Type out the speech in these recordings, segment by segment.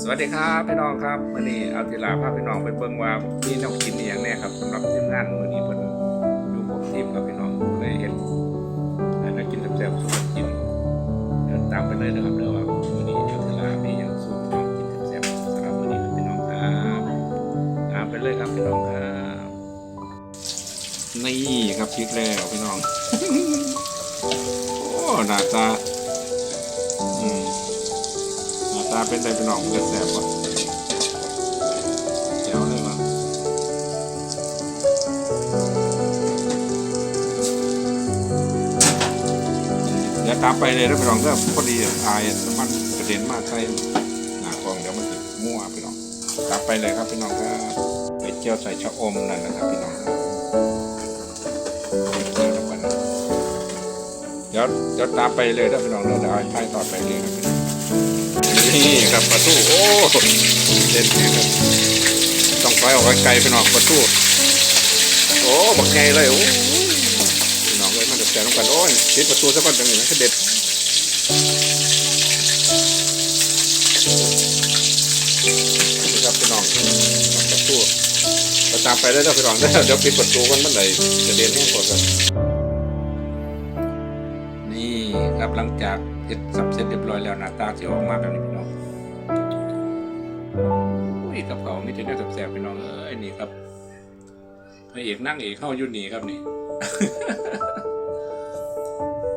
สวัสดีครับพี่น้องครับวันนี้เอาทีลาพาพี่น้องไปเบิ่งว่ามีแนวกินอย่างแน่ครับสำหรับทีมงานมื้อนี้เพิ่นอยู่พวกทีมกับพี่น้องเลยเฮ็ดให้ได้กินแซ่บๆสู่กันกินเดินตามไปเลยนะครับเด้อว่ามื้อนี้เอาทีลามีหยังสู่พี่น้องกินแซ่บๆสำหรับมื้อนี้ครับพี่น้องครับตามไปเลยครับพี่น้องครับนี่ครับพริกแล้วพี่น้องโอ้หน้าตาาตาเป็นไดเป็นน้องเป็นแสบวะแจ๋วเลยวะเดี๋ยวตามไปเลยนะพี่น้องก็พอดีอายมันกระเด็นมากใส่หน้ากองเดี๋ยวมันจะมั่วพี่น้องตามไปเลยครับพี่น้องครับไปเจียวใส่ชะอมนั่นนะครับพี่น้องครับเจียวแล้วกันะเดี๋ยวเดี๋ยวตามไปเลยนะพี่น้องเดี๋ยวเอาให้ต่อไปเลยครับพี่น้อง นี่ครับประตูโอ้เด่นจริงครับต้องไปออกไกลๆไปหน่อยประตูโอ้บักไงเลยโอ้พี่น้องเลยมันจะแสบลงกันโอ้ยปิดประตูซะก่อนจังหนึ่งนะเด็ดนะครับพี่น้องประตูเราตามไปได้แล้วพี่น้องเด้อเดี๋ยวปิดประตูกันมันเลยจะเด่นให้หมดเลยนี่ครับหลังจาก เสร็จสับเสร็จเรียบร้อยแล้วหน้าตาจะออกมาแบบนี้พี่น้องอุ้ยกับเขามีแต่เนื้อแสบๆพี่น้องเอ้ยนี่ครับพระเอกนั่งเอกเข้ายุ่นี่ครับนี่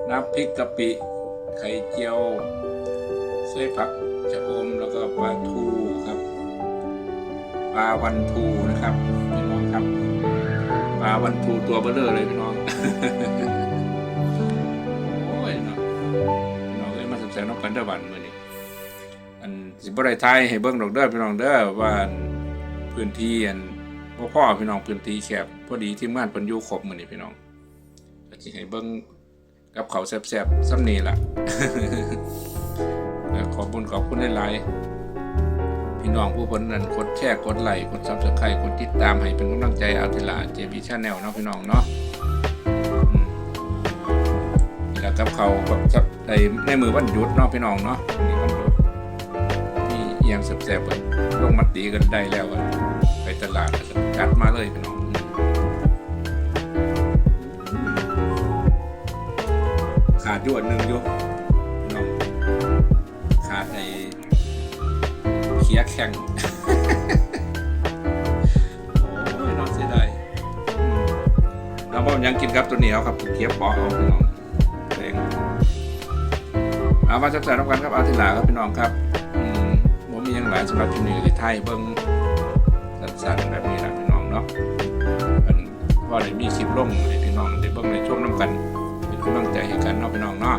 น้ำพริกกะปิไข่เจียวเส้ผักชะอมแล้วก็ปลาทูครับปลาวันทูนะครับพี่น้องครับปลาวันทูตัวเบลเลอร์เลยพี่น้อง น้องเอ้ยมาแสบๆน้องกันเดอบันมือนี้อันสิบ่ได้ทายให้เบิ่งดอกเด้อพี่น้องเด้อว่าพื้นที่อันบ่พอพี่น้องพื้นที่แคบพอดีทีมงานเพิ่นอยู่ครบมื้อนี้พี่น้องก็สิให้เบิ่งกับเขาแซ่บๆซ้ำนี้ล่ะขอบคุณขอบคุณหลายๆพี่น้องผู้เพิ่นนั้นกดแชร์กดไลค์กด Subscribe กดติดตามให้เป็นกำลังใจเอาทีละ JB Channel เนาะพี่น้องเนาะ กับเขาวกับในในมือวันหยุดเนาะพี่น้องเนาะวันนี้วันหยุดมีเอียงแสบๆกันลงมาตีกันได้แล้วอะไปตลาดก็จัดมาเลยพี่น้องขาดอยู่อันหนึ่งอยู่พี่น้องขาดไอ้เคียแข็งโอ้ยน้องเสียดายอืมแล้วผมยังกินครับตัวนี้เอาครับเคียปอเอาพี่น้อง แดงเอามาจับใส่น้ำกันครับเอาทีหลังครับพี่น้องครับผมมีอย่างหลายสำหรับที่นี่ที่ไทยเบิ้งสั้นๆแบบนี้นะพี่น้องเนาะว่าได้มีคลิปลงให้พี่น้องได้เบิ้งในช่วงน้ำกันเป็นกำลังใจให้กันเนาะพี่น้องเนาะ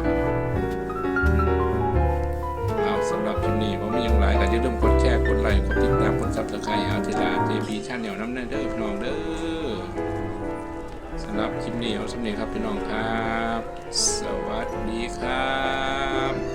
เอาสำหรับคลิปนี้ผมมีอย่างหลายก็อย่าลืมกดแชร์กดไลค์กดติดตามกดซับสไครต์เอาทีละ JB ชาแนลน้ำเนเด้อพี่น้องเด้อสำหรับคลิปนี้เอาสำเนีครับพี่น้องครับ สวัสดีครับ